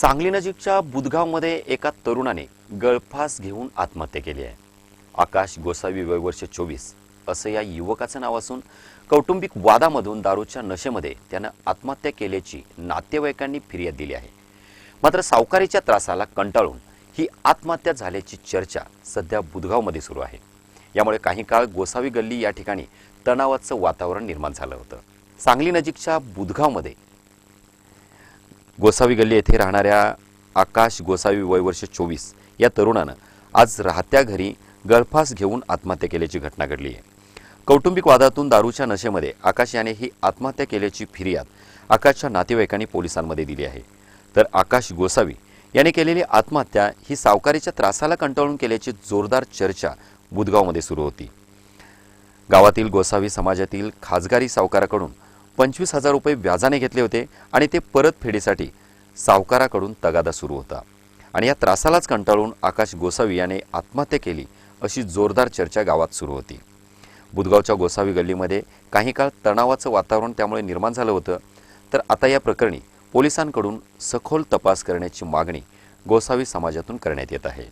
सांगलीनजीकच्या बुधगावमध्ये एका तरुणाने गळफास घेऊन आत्महत्या केली आहे. आकाश गोसावी वय वर्ष चोवीस असं या युवकाचं नाव असून कौटुंबिक वादामधून दारूच्या नशेमध्ये त्यानं आत्महत्या केल्याची नातेवाईकांनी फिर्याद दिली आहे. मात्र सावकारीच्या त्रासाला कंटाळून ही आत्महत्या झाल्याची चर्चा सध्या बुधगावमध्ये सुरू आहे. यामुळे काही काळ गोसावी गल्ली या ठिकाणी तणावाचं वातावरण निर्माण झालं होतं. सांगली नजीकच्या बुधगावमध्ये गोसावी गल्ली येथे राहणाऱ्या आकाश गोसावी वय वर्ष चोवीस या तरुणानं आज राहत्या घरी गळफास घेऊन आत्महत्या केल्याची घटना घडली आहे. कौटुंबिक वादातून दारूच्या नशेमध्ये आकाश याने ही आत्महत्या केल्याची फिर्याद आकाशच्या नातेवाईकांनी पोलिसांमध्ये दिली आहे. तर आकाश गोसावी याने केलेली आत्महत्या ही सावकारीच्या त्रासाला कंटाळून केल्याची जोरदार चर्चा बुधगावमध्ये सुरू होती. गावातील गोसावी समाजातील खासगारी सावकाराकडून पंचवीस हजार रुपये व्याजाने घेतले होते आणि ते परतफेडीसाठी सावकाराकडून तगादा सुरू होता. आणि या त्रासालाच कंटाळून आकाश गोसावी याने आत्महत्या केली अशी जोरदार चर्चा गावात सुरू होती. बुधगावच्या गोसावी गल्लीमध्ये काही काळ तणावाचं वातावरण त्यामुळे निर्माण झालं होतं. तर आता या प्रकरणी पोलिसांकडून सखोल तपास करण्याची मागणी गोसावी समाजातून करण्यात येत आहे.